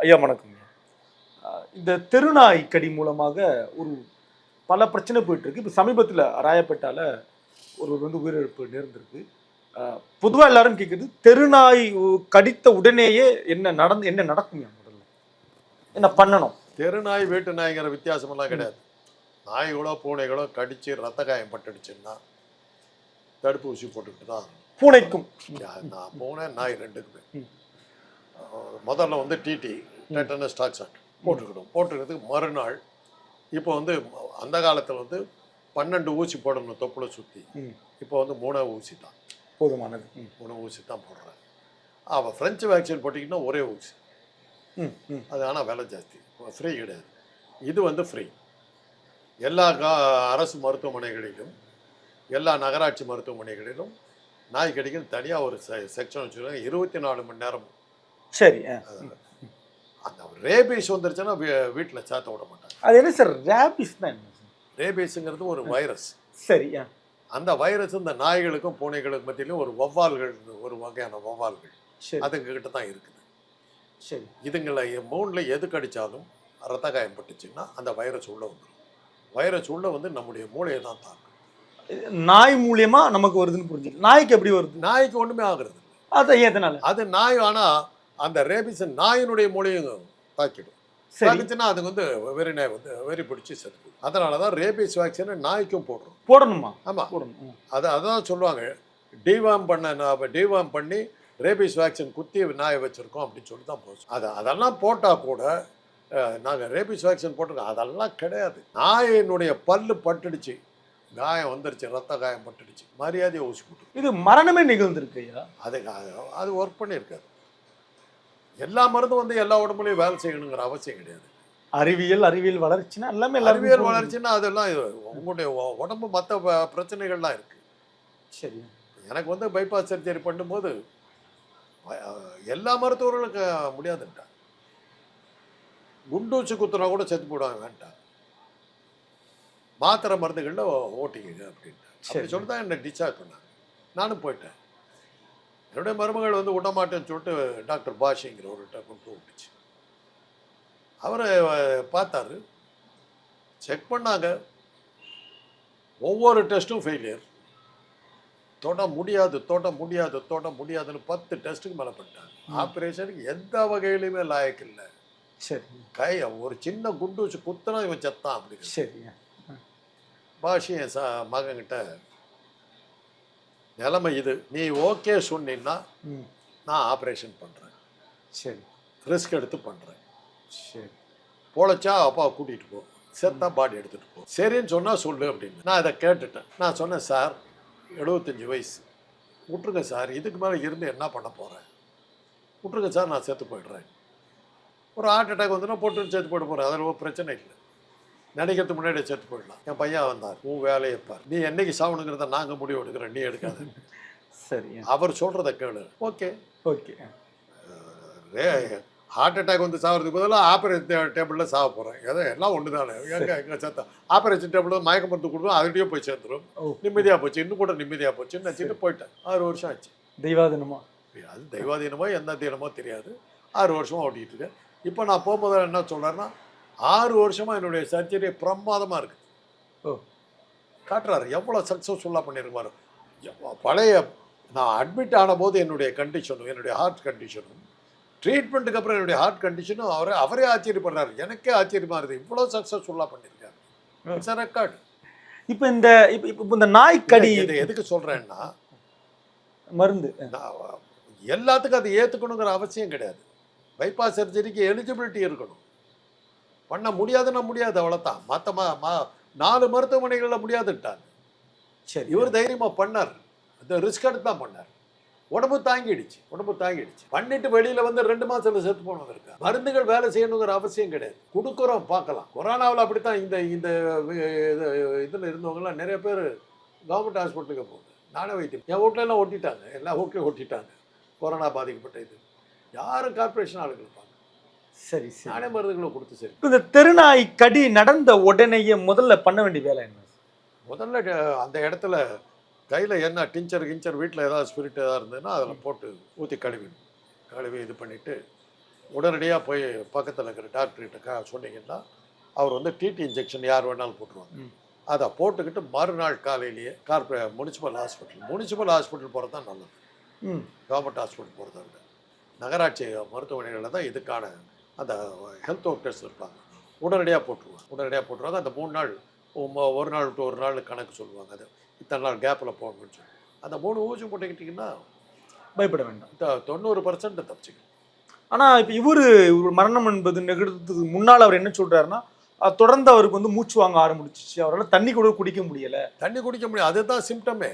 ஐயா வணக்கங்க அஹ் இந்த தெருநாய் கடி மூலமாக ஒரு பல பிரச்சனை போயிட்டு இருக்கு இப்போ சமீபத்தில் ராயப்பேட்டால ஒருவர் வந்து உயிரிழப்பு நேர்ந்திருக்கு. பொதுவாக எல்லாரும் கேட்குறது தெருநாய் கடித்த உடனேயே என்ன நடந்து என்ன நடக்குங்க முதல்ல? என்ன பண்ணணும்? தெருநாய் வீட்டு நாய்ங்கிற வித்தியாசமெல்லாம் கிடையாது. நாய்களோ பூனைகளோ கடிச்சு ரத்த காயம் பட்டுடுச்சுன்னா தடுப்பு ஊசி போட்டுக்கிட்டு தான் பூனைக்கும். நான் பூனை நாய் ரெண்டுக்குமே. முதல்ல வந்து டிடி டெட்டனஸ் டாக்ஸாட் போட்டுக்கிடும் போட்டுக்கிறதுக்கு மறுநாள் இப்போ வந்து அந்த காலத்தில் வந்து பன்னெண்டு ஊசி போடணும் தொப்புளை சுற்றி. இப்போ வந்து மூணே ஊசி தான். போதுமானது. மூணு ஊசி தான் போடுறேன் அவள் ஃப்ரெஞ்சு வேக்சின் போட்டிங்கன்னா ஒரே ஊசி. அது ஆனால் விலை ஜாஸ்தி. ஃப்ரீ கிடையாது. இது வந்து ஃப்ரீ எல்லா கா அரசு மருத்துவமனைகளிலும் எல்லா நகராட்சி மருத்துவமனைகளிலும் நாய் கடிக்கு தனியாக ஒரு செ செக்ஷன் வச்சுருக்காங்க. இருபத்தி நாலு மணி நேரம் சரி. அந்த ரேபீஸ் வந்துருச்சுன்னா வீட்டில் சேர்த்த விட மாட்டாங்க. அது என்ன சார் ரேபிஸ் தான் என்ன? ரேபீஸுங்கிறது ஒரு வைரஸ். சரி அந்த வைரஸ் இந்த நாய்களுக்கும் பூனைகளுக்கும் மத்தியிலும் ஒரு வௌவால்கள் ஒரு வகையான வௌவால்கள். சரி. அதுங்ககிட்ட தான் இருக்குது. சரி. இதுங்களை மூணில் எது கடித்தாலும் ரத்த காயம் பட்டுச்சுன்னா அந்த வைரஸ் உள்ளே வந்துடும் வைரஸ் உள்ளே வந்து நம்முடைய மூளையை தான் தாக்கும். நாய் மூலியமா நமக்கு வருதுன்னு புரிஞ்சுக்கலாம் நாய்க்கு எப்படி வருது? நாய்க்கு ஒன்றுமே ஆகுறது அதான் எதனால அது நாய் ஆனால் அந்த ரேபிஸ் நாயினுடைய மூளையும் தாக்கிடும். தாக்குச்சுன்னா அதுக்கு வந்து வெறி நாய் வந்து வெறி பிடிச்சி செத்து அதனால தான் ரேபிஸ் வேக்சினை நாய்க்கும் போடுறோம். போடணுமா? ஆமாம் போடணும். அது அதான் சொல்லுவாங்க. டிவாம் பண்ண டிவாம் பண்ணி ரேபிஸ் வேக்சின் குத்தி நாயை வச்சுருக்கோம் அப்படின்னு சொல்லி தான் போச்சு. அது அதெல்லாம் போட்டால் கூட நாங்கள் ரேபிஸ் வேக்சின் போட்டிருக்கோம். அதெல்லாம் கிடையாது. நாயினுடைய பல்லு பட்டுடுச்சு. காயம் வந்துருச்சு ரத்த காயம் பட்டுடுச்சு. மரியாதையை ஊசி போட்டு இது மரணமே நிகழ்ந்திருக்கு ஐயா. அது அது- அது ஒர்க் பண்ணியிருக்காது எல்லா மருந்தும் வந்து எல்லா உடம்புலையும் வேலை செய்யணுங்கிற அவசியம் கிடையாது. அறிவியல் அறிவியல் வளர்ச்சினா எல்லாமே அறிவியல். வளர்ச்சின்னா அதெல்லாம் உங்களுடைய உடம்பு மற்ற பிரச்சனைகள்லாம் இருக்குது சரி. எனக்கு வந்து பைபாஸ் சர்ஜரி பண்ணும்போது எல்லா மருத்துவர்களுக்கு முடியாதுன்ட்டான் குண்டூசி குத்துனா கூட செத்து போடுவாங்க வேண்டாம். மாத்திரை மருந்துகளில் ஓட்டிங்க அப்படின்ட்டு சரி. சொல்லி தான் என்னை டிஸ்சார்ஜ் பண்ணாங்க. நானும் போயிட்டேன். என்னுடைய மருமகள் வந்து விட மாட்டேன்னு சொல்லிட்டு டாக்டர் பாஷிங்கிறவர்கிட்ட கொண்டு விட்டுச்சு. அவரை பார்த்தாரு. செக் பண்ணாங்க. ஒவ்வொரு டெஸ்ட்டும் ஃபெயிலியர். தொட முடியாது தொட முடியாது தொட முடியாதுன்னு பத்து டெஸ்ட்டுக்கு மேலே பண்ணிட்டாங்க. ஆப்ரேஷனுக்கு எந்த வகையிலுமே லாயக்கு இல்லை. சரி கை ஒரு சின்ன குண்டு வச்சு குத்துனா இவன் செத்தான் அப்படி சரி பாஷி என் ச மகன்கிட்ட நிலைமை இது. நீ ஓகே சொன்னீன்னா ம். நான் ஆப்ரேஷன் பண்ணுறேன் சரி. ரிஸ்க் எடுத்து பண்ணுறேன் சரி. பொழைச்சா அப்பா கூட்டிகிட்டு போ. செத்தா பாடி எடுத்துகிட்டு போ. சரின்னு சொன்னால் சொல்லு அப்படின்னு. நான் அதை கேட்டுட்டேன். நான் சொன்னேன் சார் எழுபத்தஞ்சி வயசு. விட்ருங்க சார். இதுக்கு மேலே இருந்து என்ன பண்ண போகிறேன் விட்ருங்க சார். நான் செத்து போயிடுறேன். ஒரு ஹார்ட் அட்டாக் வந்துன்னா போட்டு செத்து போயிட போகிறேன் அதில் ஒரு பிரச்சனை இல்லை. நினைக்கிறதுக்கு முன்னாடி செத்து போயிடலாம். என் பையன் வந்தார். உன் வேலையை பார். நீ என்னைக்கு சாவணுங்கிறத நாங்கள் முடிவு எடுக்கிறோம். நீ எடுக்காத. சரி. அவர் சொல்கிறத கேளு. ஓகே. ஓகே. ஹார்ட் அட்டாக் வந்து சாகிறதுக்கு பதிலாக ஆப்ரேஷன் டேபிளில் சாக போகிறேன் ஏதோ எல்லாம் ஒன்று தானே எங்கே எங்கே சேர்த்தா ஆப்ரேஷன் டேபிளில் மயக்க மருந்து கொடுக்கும் அதுகிட்டயே போய் சேர்ந்துரும். ஓ. நிம்மதியாக போச்சு. இன்னும் கூட நிம்மதியாக போச்சுன்னு நினச்சிட்டு போயிட்டேன். ஆறு வருஷம் ஆச்சு. தெய்வாதனமா? அது தெய்வாதீனமோ எந்த தீனமோ தெரியாது. ஆறு வருஷமாக ஓட்டிகிட்டு இருக்கேன். இப்போ நான் போகும்போது என்ன சொல்கிறேன்னா ஆறு வருஷமாக என்னுடைய சர்ஜரி பிரமாதமாக இருக்குது ஓ. காட்டுறாரு. எவ்வளோ சக்ஸஸ்ஃபுல்லாக பண்ணியிருப்பாரு பழைய நான் அட்மிட் ஆன போது என்னுடைய கண்டிஷனும் என்னுடைய ஹார்ட் கண்டிஷனும் ட்ரீட்மெண்ட்டுக்கு அப்புறம் என்னுடைய ஹார்ட் கண்டிஷனும் அவரே அவரே ஆச்சரியப்படுறாரு. எனக்கே ஆச்சரியமா இருக்குது. இவ்வளோ சக்ஸஸ்ஃபுல்லாக பண்ணியிருக்காரு இட்ஸ் ரெக்கார்டு இப்போ இந்த இப்போ இப்போ இந்த நாய்க்கடி இதை எதுக்கு சொல்கிறேன்னா மருந்து. எல்லாத்துக்கும் அதை ஏற்றுக்கணுங்கிற அவசியம் கிடையாது. பைபாஸ் சர்ஜரிக்கு எலிஜிபிலிட்டி இருக்கணும். பண்ண முடியாதுன்னா முடியாது அவ்வளோதான் மற்ற மா நாலு மருத்துவமனைகளில் முடியாதுட்டாங்க சரி. இவர் தைரியமா பண்ணார். அந்த ரிஸ்க் எடுத்து தான் பண்ணார். உடம்பு தாங்கிடுச்சு உடம்பு தாங்கிடுச்சு. பண்ணிட்டு வெளியில வந்து ரெண்டு மாசத்துல செத்து போனது இருக்கா மருந்துகள் வேலை செய்யணுங்கிற அவசியம் கிடையாது. கொடுக்குறோம் பார்க்கலாம். கொரோனாவில் அப்படித்தான் இந்த இந்த இது- இதுல இருந்தவங்கலாம் நிறைய பேர் கவர்மெண்ட் ஹாஸ்பிட்டலுக்கு போகுது. நானே வைத்தியம். என் எல்லாம் ஒட்டிட்டாங்க. எல்லா வீட்லையும் ஒட்டிட்டாங்க. கொரோனா பாதிக்கப்பட்ட இது. யாரும் கார்பரேஷன் ஆளுங்க இருப்பாங்க சரி சரி. நானே மருந்துகளை கொடுத்து சரி. இந்த தெருநாய் கடி நடந்த உடனேயே முதல்ல பண்ண வேண்டிய வேலை என்ன? முதல்ல அந்த இடத்துல கையில் என்ன டிஞ்சர் கிஞ்சர் வீட்டில் ஏதாவது ஸ்பிரிட் ஏதாவது இருந்ததுன்னா அதில் போட்டு ஊற்றி கழுவிடணும் கழுவி இது பண்ணிவிட்டு உடனடியாக போய் பக்கத்தில் இருக்கிற டாக்டர்கிட்ட கா சொன்னீங்கன்னா அவர் வந்து டிடி இன்ஜெக்ஷன் யார் வேணாலும் போட்டுருவாங்க. அதை போட்டுக்கிட்டு மறுநாள் காலையிலேயே கார்பரே முனிசிபல் ஹாஸ்பிட்டல் முனிசிபல் ஹாஸ்பிட்டல் போகிறது தான் நல்லது. ம். கவர்மெண்ட் ஹாஸ்பிட்டல் போகிறத விட நகராட்சி மருத்துவமனைகளில் தான் இதுக்கான அந்த ஹெல்த் ஒர்க்கர்ஸ் இருப்பாங்க. உடனடியாக போட்டுருவாங்க. உடனடியாக போட்டுருவாங்க. அந்த மூணு நாள் ஒரு நாள் விட்டு ஒரு நாள் கணக்கு சொல்லுவாங்க அது. இத்தனை நாள் கேப்பில் போகணும்னு சொல்லி. அந்த மூணு ஊசி போட்டுக்கிட்டிங்கன்னா பயப்பட வேண்டாம். தொண்ணூறு பர்சன்ட் தப்பிச்சிக்கலாம் ஆனா இப்ப இவரு இவர் மரணம் என்பது நிகழ்றதுக்கு முன்னால் அவர் என்ன சொல்றாருன்னா அஹ், தொடர்ந்து அவருக்கு வந்து மூச்சு வாங்க ஆரம்பிச்சிச்சு. அவரால் தண்ணி கூட குடிக்க முடியல. தண்ணி குடிக்க முடியும் அதுதான் சிம்டமே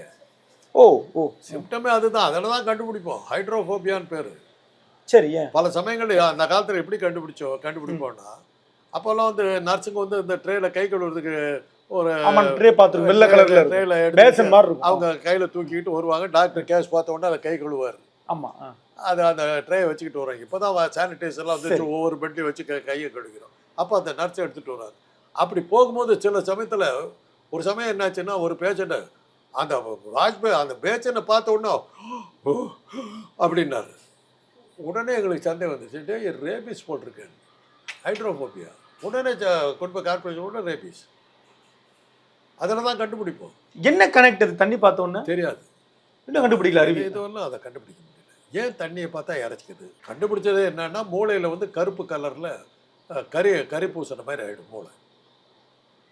ஓ ஓ. சிம்டமே அதுதான். அதில் தான் கண்டுபிடிப்போம். ஹைட்ரோஃபோபியான்னு பேர். சரி பல சமயங்களில் அந்த காலத்தில் எப்படி கண்டுபிடிச்சோ கண்டுபிடிப்போம்னா அப்போல்லாம் வந்து நர்ஸுங்க வந்து இந்த ட்ரேல கை கழுவுறதுக்கு ஒரு ட்ரே பார்த்துருக்கு வெள்ளை கலர்ல ட்ரேல பேசன் மாதிரி இருக்கும். அவங்க கையில் தூக்கிட்டு வருவாங்க. டாக்டர் கேஸ் பார்த்த உடனே அதை கை கழுவார் ஆமா. அது அந்த ட்ரேயை வச்சுக்கிட்டு வராங்க இப்போ தான் சானிடைசர்லாம் வந்து. ஒவ்வொரு பெட்லையும் வச்சு கையை கழுவிக்கிறோம். அப்போ அந்த நர்ஸ் எடுத்துகிட்டு வராங்க அப்படி போகும்போது சில சமயத்தில் ஒரு சமயம் என்னாச்சுன்னா ஒரு பேஷண்ட்டை அந்த வாஜ்பாய் அந்த பேச்சனை பார்த்த உடனே அப்படின்னாரு. உடனே எங்களுக்கு சந்தேகம் வந்துச்சு. ரேபிஸ் போட்டிருக்கேன். ஹைட்ரோஃபோபியா உடனே கொண்டு போய் கார்பரேஷன் உடனே ரேபிஸ் அதில் தான் கண்டுபிடிப்போம். என்ன கனெக்ட் அது? தண்ணி பார்த்த உடனே? தெரியாது. இன்னும் கண்டுபிடிக்கல அறிவி. இதுவெல்லாம் அதை கண்டுபிடிக்க முடியல. ஏன் தண்ணியை பார்த்தா இறச்சிக்குது? கண்டுபிடிச்சதே என்னன்னா மூளையில் வந்து கருப்பு கலரில் கறி கறி பூசின மாதிரி ஆகிடும் மூளை.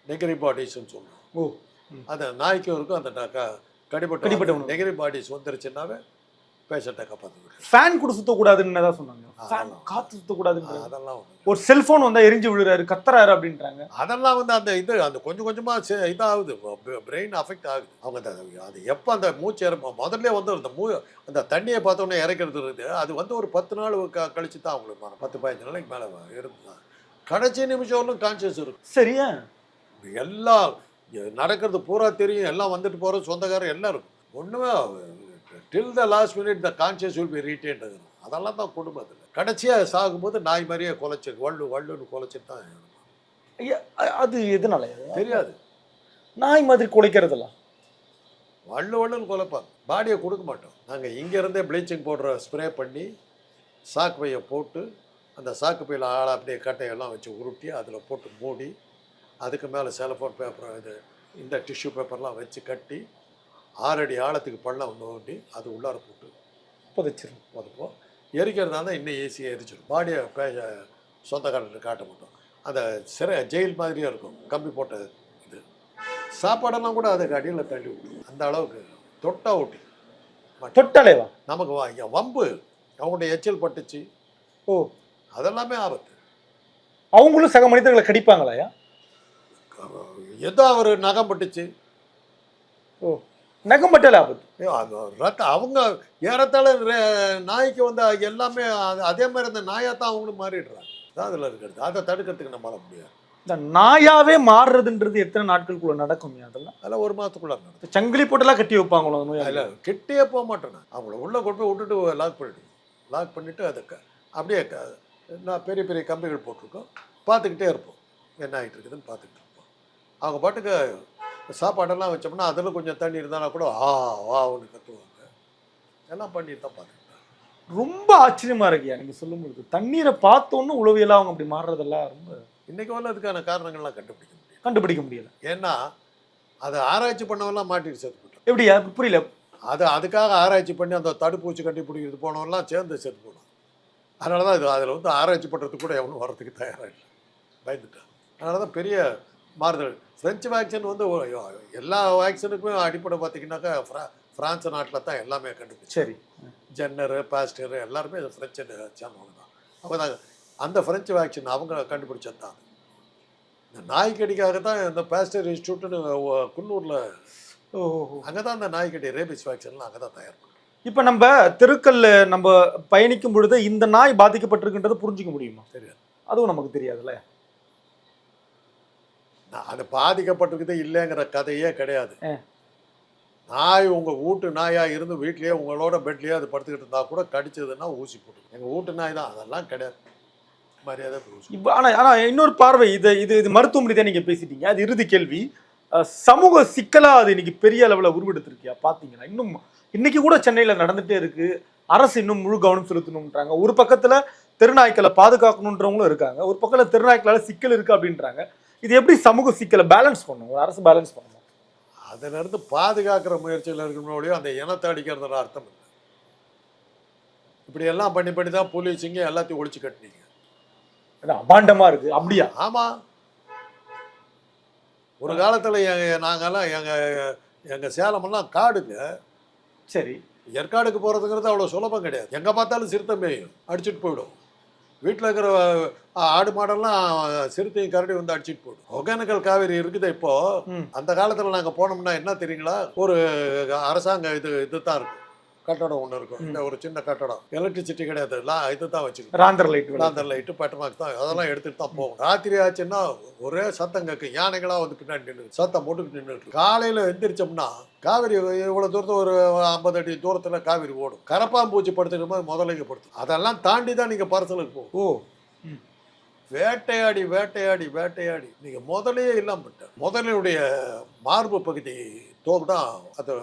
நெகரி பாடிஸ்ன்னு சொல்லுவோம் ஓ. அந்த நாய்க்கும் இருக்கும் அந்த ந- க- கடிபட்ட கடிபட்ட உணவு. நெகரி பாடிஸ் வந்துருச்சுன்னாவே பேஷண்ட்டை காப்பாற்றுது ஃபேன் கூட சுத்தக்கூடாதுன்னு தான் சொன்னாங்க. ஃபேன். காத்து சுத்தக்கூடாதுன்னு அதெல்லாம். ஒரு செல்போன் வந்தா எரிஞ்சு விழுறாரு கத்துறாரு அப்படின்றாங்க. அதெல்லாம் வந்து அந்த இது அந்த கொஞ்சம் கொஞ்சமாக இதாகுது. பிரெயின் அஃபெக்ட் ஆகுது. அவங்க அது எப்போ அந்த மூச்சு இறப்ப முதல்ல வந்து அந்த மூ அந்த தண்ணியை பார்த்தோன்னே இறக்கிறது இருக்குது. அது வந்து ஒரு பத்து நாள் க கழிச்சு தான் அவங்களுக்கு. பத்து பதினஞ்சு நாளைக்கு மேலே இருக்குதான் கடைசி நிமிஷம் வரலும் கான்சியஸ் இருக்கும். சரியா? எல்லாம் நடக்கிறது பூரா தெரியும். எல்லாம் வந்துட்டு போகிற சொந்தக்காரர் எல்லாம் இருக்கும். ஒன்றுமே till the last minute the conscious will be retain அதெல்லாம் தான் குடும்பத்தில். கடைசியாக சாகும்போது நாய் மாதிரியே குலைச்சு வள்ளு வள்ளுன்னு குலைச்சிட்டு தான். ஐயா, அது எதனால தெரியாது. நாய் மாதிரி குலைக்கிறதெல்லாம்? வள்ளு வள்ளுன்னு குலைப்பாங்க. பாடியை கொடுக்க மாட்டோம். நாங்கள் இங்கேருந்தே ப்ளீச்சிங் பவுடரை ஸ்ப்ரே பண்ணி சாக்கு பையை போட்டு அந்த சாக்கு பையில் ஆளை அப்படியே கட்டையெல்லாம் வச்சு உருட்டி அதில் போட்டு மூடி அதுக்கு மேலே செலஃபோன் பேப்பர் இது இந்த டிஷ்யூ பேப்பர்லாம் வச்சு கட்டி ஆறடி ஆழத்துக்கு பள்ளம் நோண்டி அது உள்ளார போட்டு புதைச்சிரும். போதுப்போம். எரிக்கிறதா இருந்தால் இன்னும் ஈஸியாக எரிச்சிடும் பாடியை சொந்தக்காரர்கிட்ட காட்ட மாட்டோம். அந்த சிறை ஜெயில் மாதிரியே இருக்கும். கம்பி போட்ட இது. சாப்பாடெல்லாம் கூட அதுக்கு அடியில் தள்ளி விடும் அந்த அளவுக்கு தொட்டா ஊட்டி. தொட்டாலேவா? நமக்கு வா- இங்க வம்பு. அவங்களுடைய எச்சல் பட்டுச்சு. ஓ. அதெல்லாமே ஆபத்து. அவங்களும் சக மனிதர்களை கடிப்பாங்களாயா ஏதோ அவர் நகம் பட்டுச்சு. ஓ. நகம் பட்டாலே ஆபத்து ரத்த அவங்க ஏறத்தாழ நாய்க்கு வந்து எல்லாமே அது- மாதிரி அந்த நாயாக தான் அவங்களும் மாறிடுறாங்க. அதில் இருக்கிறது. அதை தடுக்கிறதுக்கு நம்மளால முடியாது. இந்த நாயாவே மாறுறதுன்றது எத்தனை நாட்களுக்குள்ள நடக்கும் அதெல்லாம்? அதெல்லாம் ஒரு மாதத்துக்குள்ள நடக்கும். சங்கிலி போட்டெல்லாம் கட்டி வைப்பாங்களோ அந்த நோயாளி அதில் கிட்டே போக மாட்டேன். அவங்கள உள்ளே கொண்டு போய் விட்டுட்டு லாக் பண்ணிடுவோம் லாக் பண்ணிவிட்டு அதை அப்படியே நான் பெரிய பெரிய கம்பிகள் போட்டிருக்கோம். பார்த்துக்கிட்டே இருப்போம். என்ன ஆகிட்டு இருக்குதுன்னு பார்த்துக்கிட்டு இருப்போம். அவங்க பாட்டுக்கு சாப்பாடெல்லாம் வச்சோம்னா அதில் கொஞ்சம் தண்ணி இருந்தாலும் கூட ஆ வா ஒன்று கத்துவாங்க. எல்லாம் பண்ணிட்டு தான் பார்த்துக்கிட்டேன் ரொம்ப ஆச்சரியமா இருக்கியா நீங்க சொல்லும் பொழுது தண்ணீரை பார்த்தோன்னு உளவியலா அவங்க அப்படி மாறுறதெல்லாம் ரொம்ப இன்றைக்கி வரல அதுக்கான காரணங்கள்லாம் கண்டுபிடிக்க முடியும் கண்டுபிடிக்க முடியல. ஏன்னா அதை ஆராய்ச்சி பண்ணவெல்லாம் மாட்டிட்டு செத்து போட்டான் எப்படியா புரியல. அது அதுக்காக ஆராய்ச்சி பண்ணி அந்த தடுப்பூசி கண்டுபிடிக்கிறது போனவெல்லாம் சேர்ந்து செத்து போனான் அதனால தான் இது அதில் வந்து ஆராய்ச்சி பண்ணுறதுக்கு கூட எவனும் வரதுக்கு தயாராக இல்லை. பயந்துட்டான். அதனால தான் பெரிய மாறுதல். ஃப்ரெஞ்சு வேக்சின் வந்து எல்லா வேக்சினுக்குமே அடிப்படை பார்த்தீங்கன்னாக்கா ஃப்ரா ஃப்ரான்ஸ் நாட்டில் தான் எல்லாமே கண்டுபிடிச்சு. சரி. ஜென்னரு பாஸ்டரு எல்லாருமே இது ஃப்ரெஞ்சு சேர்ந்தவங்க தான் அவங்க தான் அந்த ஃப்ரெஞ்சு வேக்சின் அவங்க கண்டுபிடிச்சது தான் இந்த நாய்க்கடிக்காக தான் இந்த பாஸ்டர் இன்ஸ்டியூட்னு குன்னூரில் அங்கே தான் அந்த நாய்க்கடி ரேபிஸ் வேக்சின்லாம் அங்கே தான் தயார். இப்ப நம்ம தெருக்கல்ல நம்ம பயணிக்கும் பொழுது இந்த நாய் பாதிக்கப்பட்டிருக்குன்றதை புரிஞ்சுக்க முடியுமா? தெரியாது. அதுவும் நமக்கு தெரியாதுல்ல. அது பாதிக்கப்பட்டிருக்குது இல்லைங்கிற கதையே கிடையாது. நாய் உங்கள் வீட்டு நாயாக இருந்து வீட்லேயே உங்களோட பெட்லேயே அது படுத்துக்கிட்டு இருந்தால் கூட கடிச்சதுன்னா ஊசி போட்டு எங்கள் வீட்டு நாய் தான் அதெல்லாம் கிடையாது. மரியாதை இப்போ ஆனா ஆனா இன்னொரு பார்வை இது இது இது மருத்துவமனை தான் நீங்க பேசிட்டீங்க. அது இறுதி கேள்வி. சமூக சிக்கலா அது இன்னைக்கு பெரிய அளவுல உருவெடுத்திருக்கியா? பாத்தீங்கன்னா இன்னும் இன்னைக்கு கூட சென்னையில நடந்துட்டே இருக்கு. அரசு இன்னும் முழு கவனம் செலுத்தணும்ன்றாங்க. ஒரு பக்கத்துல தெருநாய்க்களை பாதுகாக்கணுன்றவங்களும் இருக்காங்க. ஒரு பக்கத்துல தெருநாய்க்களால சிக்கல் இருக்கு அப்படின்றாங்க. இது எப்படி சமூக சிக்கலை பேலன்ஸ் பண்ணும் ஒரு அரசு பேலன்ஸ் பண்ணணும். அதுல இருந்து பாதுகாக்கிற முயற்சியில் இருக்கணும் அந்த இனத்தை அடிக்கிறதுல அர்த்தம் இல்லை. இப்படி எல்லாம் பண்ணி பண்ணி தான் புலி சிங்கம் எல்லாத்தையும் ஒழிச்சு கட்டினீங்க. ஏன்னா அபாண்டமா இருக்கு. அப்படியா? ஆமா. ஒரு காலத்துல எங்க நாங்கெல்லாம் எங்க எங்க சேலமெல்லாம் காடுங்க. சரி. ஏற்காடுக்கு போகிறதுங்கிறது அவ்வளோ சுலபம் கிடையாது. எங்கே பார்த்தாலும் சிறுத்தை மேயும். அடிச்சிட்டு போயிடும். வீட்டில் இருக்கிற ஆடு மாடெல்லாம் சிறுத்தையும் கரடி வந்து அடிச்சிட்டு போயிடும் ஒகேனக்கல் காவேரி இருக்குது இப்போ. அந்த காலத்தில் நாங்கள் போனோம்னா என்ன தெரியுங்களா? ஒரு அரசாங்க இது இது தான் இருக்கும். கட்டடம் ஒன்று இருக்கும். இந்த ஒரு சின்ன கட்டடம். எலக்ட்ரிசிட்டி கிடையாது. எல்லாம் இது தான் வச்சுக்கணும். ராந்தர் லைட் அந்த லைட்டு பெட்டமாக்கு தான். அதெல்லாம் எடுத்துட்டு தான் போகும் ராத்திரி ஆச்சுன்னா ஒரே சத்தம் கேட்கும் யானைகளா வந்து பின்னாடி நின்று சத்தம் போட்டுக்கிட்டு நின்றுட்டு காலையில எந்திரிச்சோம்னா காவிரி இவ்வளவு தூரத்துல ஒரு ஐம்பது அடி தூரத்துல காவிரி ஓடும். கரப்பாம்பூச்சி படுத்துக்கிற மாதிரி முதலைங்க படுத்து அதெல்லாம் தாண்டி தான் நீங்க பரிசலுக்கு போகும் ஓ. வேட்டையாடி வேட்டையாடி வேட்டையாடி. நீங்க முதலையே இல்லாம விட்ட. முதலினுடைய மார்பு பகுதி தோல் தான் அது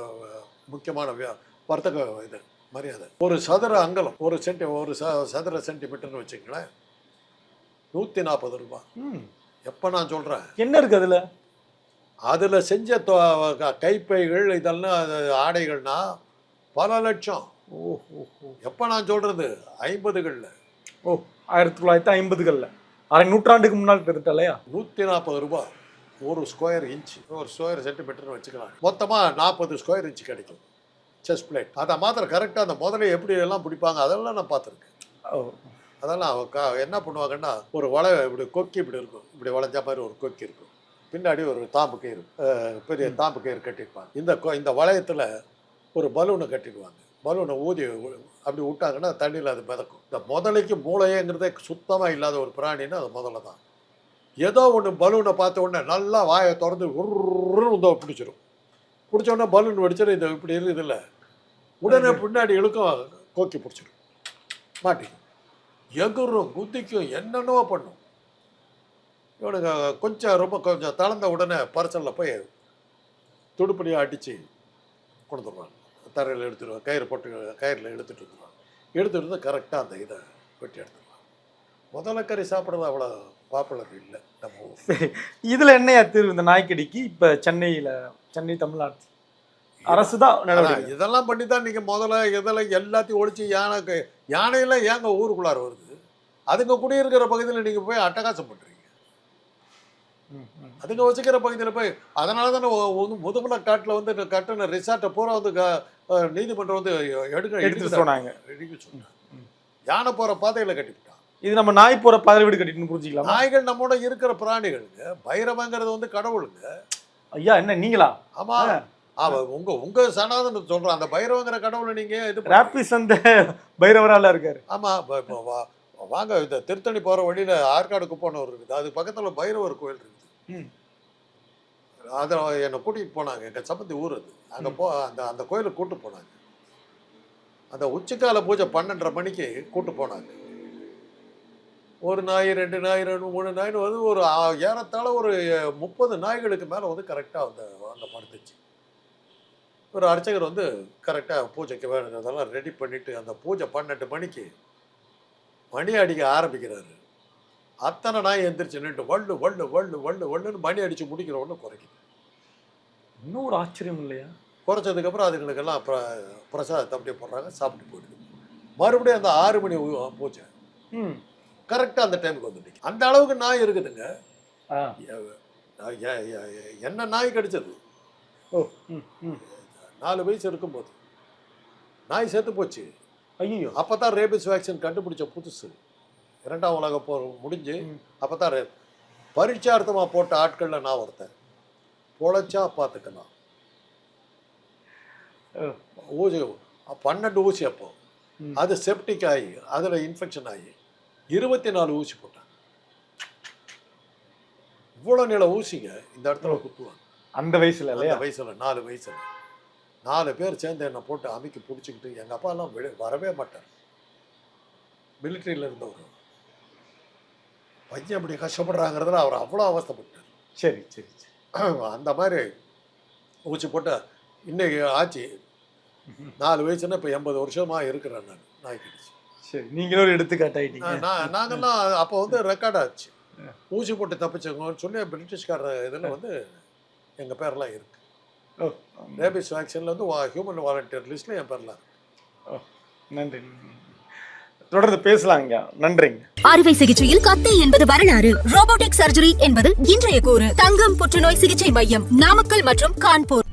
முக்கியமான வி- வர்த்தக இது மரியாதை. ஒரு சதுர அங்கலம் ஒரு சென்டி ஒரு ச சதுர சென்டிமீட்டர்னு வச்சுங்களேன் நூற்றி நாற்பது ரூபாய். ம். எப்போ நான் சொல்கிறேன் என்ன இருக்கு அதுல? அதில் செஞ்ச கைப்பைகள் இதெல்லாம் ஆடைகள்னா பல லட்சம். ஓ ஓ ஓ எப்போ நான் சொல்கிறது ஐம்பதுகளில். ஓ ஆயிரத்தி தொள்ளாயிரத்தி ஐம்பதுகள்ல. அரை நூற்றாண்டுக்கு முன்னால் கிட்டத்தட்டலையா நூற்றி நாற்பது ரூபாய். ஒரு ஸ்கொயர் இன்ச் ஒரு ஸ்கொயர் சென்டிமீட்டர்னு வச்சுக்கலாம். மொத்தமாக நாற்பது ஸ்கொயர் இன்ச் கிடைக்கும். செஸ் பிளேட் அதை மாத்திரம் கரெக்டாக அந்த முதல்ல எப்படி எல்லாம் பிடிப்பாங்க அதெல்லாம் நான் பார்த்துருக்கேன். அதெல்லாம் கா என்ன பண்ணுவாங்கன்னா ஒரு வளை இப்படி கொக்கி இப்படி இருக்கும். இப்படி வளைஞ்ச மாதிரி ஒரு கொக்கி இருக்கும். பின்னாடி ஒரு தாம்பு கயிறு பெரிய தாம்பு கயிறு கட்டியிருப்பாங்க. இந்த கொ- இந்த வளையத்தில் ஒரு பலூனை கட்டிடுவாங்க. பலூனை ஊதி அப்படி விட்டாங்கன்னா தண்ணியில் அது மிதக்கும். இந்த முதலைக்கு மூளையங்கிறதே சுத்தமாக இல்லாத ஒரு பிராணின்னா அது முதல்ல தான். ஏதோ ஒன்று பலூனை பார்த்த உடனே நல்லா வாயை திறந்து உருன்னு வந்து பிடிச்சிரும். பிடிச்ச உடனே பலூன் வெடிச்சிடும் இது இப்படி இருக்குதுல்ல உடனே பின்னாடி இழுக்கும் கோக்கி பிடிச்சிடும் மாட்டிக்கும் எகுரும் குதிக்கும் என்னென்னவோ பண்ணும். இவனுங்க கொஞ்சம் ரொம்ப கொஞ்சம் தளர்ந்த உடனே பரிசலில் போய் துடுப்படியாக அடித்து கொடுத்துருவாங்க தரையில் எடுத்துடுவாங்க கயிறு போட்டு கயிறில் வந்துடுவாங்க எடுத்துட்டு வந்து கரெக்டாக அந்த இதை வெட்டி எடுத்துருவாங்க. முதல்ல கறி சாப்பிட்றது அவ்வளோ பாப்புலர் இல்லை நம்ம சரி. இதுல என்னையா தீர்வு? இந்த நாய்க்கடிக்கு? இப்ப சென்னையில சென்னை தமிழ்நாட்டு அரசு தான் இதெல்லாம் பண்ணி தான் நீங்கள் முதல்ல இதெல்லாம் எல்லாத்தையும் ஒழிச்சு யானை க- யானையெல்லாம் ஏங்க ஊருக்குள்ளார வருது? அதுங்க குடியிருக்கிற பகுதியில் நீங்கள் போய் அட்டகாசம் பண்ணுறீங்க. அதுங்க வச்சுக்கிற பகுதியில் போய் அதனால தானே முதுமலை காட்டில் வந்து கட்டின ரிசார்ட்டை பூரா வந்து க- நீதிமன்றம் வந்து எடுக்க எடுத்துட்டு சொன்னாங்க. இடிக்க சொன்னாங்க. யானை போகிற பாதையில் கட்டிவிட்டான் இது நம்ம நாய் போற பாதை வீடு கட்டிட்டு புரிஞ்சுக்கலாம்? நாய்கள் நம்மோட இருக்கிற பிராணிகளுங்க பைரவங்கிறது வந்து கடவுளுங்க ஐயா என்ன நீங்களா? ஆமா. அவ உங்க உங்க சனாதனம் சொல்றேன். அந்த பைரவங்கிற கடவுளை நீங்க இது ராப்பிஸ் அந்த பைரவரால இருக்காரு. ஆமா வாங்க இந்த திருத்தணி போற வழியில ஆற்காடு குப்போன்னு இருக்குது. அது பக்கத்துல பைரவர் கோயில் இருக்குது. ம். அதில் என்னை கூட்டிகிட்டு போனாங்க. எங்கள் சம்பந்தி ஊர் அது. அங்கே போ அந்த அந்த கோயிலுக்கு கூட்டு போனாங்க. அந்த உச்சிக்கால பூஜை பன்னெண்டரை மணிக்கு கூட்டு போனாங்க. ஒரு நாய் ரெண்டு நாய் ரெண்டு மூணு நாய்னு வந்து ஒரு ஏறத்தாழ ஒரு முப்பது நாய்களுக்கு மேலே வந்து கரெக்டாக அந்த அங்கே படுத்துச்சு. ஒரு அர்ச்சகர் வந்து கரெக்டாக பூஜைக்கு வேணுங்கிறதெல்லாம் ரெடி பண்ணிவிட்டு அந்த பூஜை பன்னெண்டு மணிக்கு மணி அடிக்க ஆரம்பிக்கிறாரு. அத்தனை நாய் எந்திரிச்சு நின்று வள்ளு வள்ளு வள்ளு வள்ளு வள்ளுன்னு மணி அடித்து முடிக்கிற ஒன்று குறைக்குது. இன்னும் ஒரு ஆச்சரியம் இல்லையா? குறைச்சதுக்கப்புறம் அதுங்களுக்கெல்லாம் பிர பிரசாதத்தை அப்படியே போடுறாங்க சாப்பிட்டு போயிடுது. மறுபடியும் அந்த ஆறு மணி பூஜை. ம். கரெக்டாக அந்த டைமுக்கு வந்துட்டு அந்த அளவுக்கு நாய் இருக்குதுங்க. என்ன நாய் கடிச்சது? நாலு வயசு இருக்கும்போது. நாய் செத்து போச்சு. ஐயோ அப்போ தான் ரேபிஸ் வேக்சின் கண்டுபிடிச்ச புதுசு. இரண்டாம் உலக போர் முடிஞ்சு. அப்போ தான் ரே பரீட்சார்த்தமாக போட்ட ஆட்களில் நான் ஒருத்தன். பொழைச்சா பார்த்துக்கலாம். ஊசி பன்னெண்டு ஊசி அப்போ. அது செப்டிக் ஆகி அதில் இன்ஃபெக்ஷன் ஆகி இருபத்தி நாலு ஊசி போட்டாங்க. இவ்வளோ நில ஊசிங்க இந்த இடத்துல குத்துவாங்க. அந்த வயசுல இல்லையா? வயசுல நாலு வயசுல. நாலு பேர் சேர்ந்து என்னை போட்டு அமைக்கி பிடிச்சிக்கிட்டு எங்கள் அப்பாலாம் வரவே மாட்டார். மிலிட்ரியில் இருந்தவர். பையன் அப்படி கஷ்டப்படுறாங்கிறதுல அவர் அவ்வளோ அவஸ்தைப்பட்டார். சரி சரி சரி. அந்த மாதிரி ஊசி போட்டு இன்னைக்கு ஆச்சு. நாலு வயசுன்னா இப்போ எண்பது வருஷமாக இருக்கிறேன் நான். நாய் கடிச்சு சரி நீங்களும் ஒரு எடுத்துக்காட்டாயிட்டீங்க நான் நாங்கெல்லாம் அப்போ வந்து ரெக்கார்ட் ஆச்சு. ஊசி போட்டு தப்பிச்சவங்கன்னு சொல்லி பிரிட்டிஷ்கார இதில் வந்து எங்கள் பேர்லாம் இருக்கு. ஓ ரேபிஸ் வேக்சினில் வந்து ஹியூமன் வாலண்டியர் லிஸ்ட்டில் என் பேர்லாம் இருக்கு. ஓ நன்றி. தொடர்ந்து பேசலாங்க நன்றிங்க. அறுவை சிகிச்சையில் கத்தை என்பது வரலாறு. ரோபோட்டிக் சர்ஜரி என்பது இன்றைய கூறு. தங்கம் புற்றுநோய் சிகிச்சை மையம் நாமக்கல் மற்றும் கான்பூர்.